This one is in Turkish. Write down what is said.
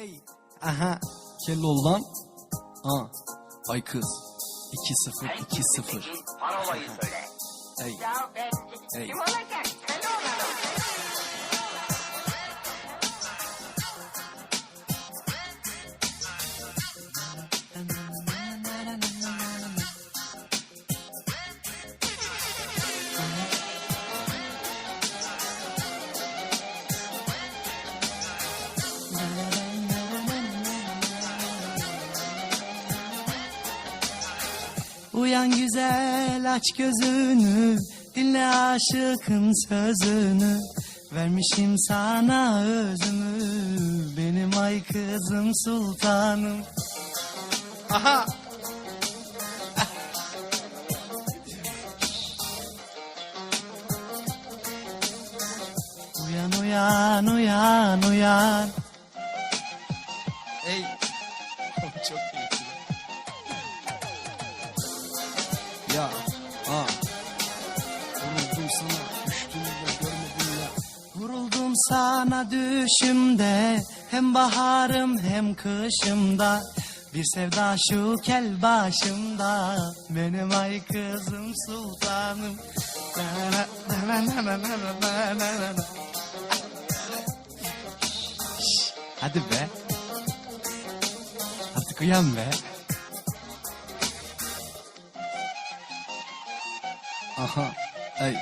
Ey. Aha. Kelloğlan. Ha. Ay kız. 2-0 2-0. Parolayı söyle. Ey. Ya Uyan güzel aç gözünü Dinle aşıkın sözünü. Vermişim sana özümü Benim ay kızım sultanım. Aha! Uyan uyan uyan uyan. Ey! Çok iyi Ya, ha. Vuruldum sana, düştüm de görmedim ya. Vuruldum sana düşümde, hem baharım hem kışımda. Bir sevda şu kel başımda, benim ay kızım sultanım. Na na na na na あは、はい。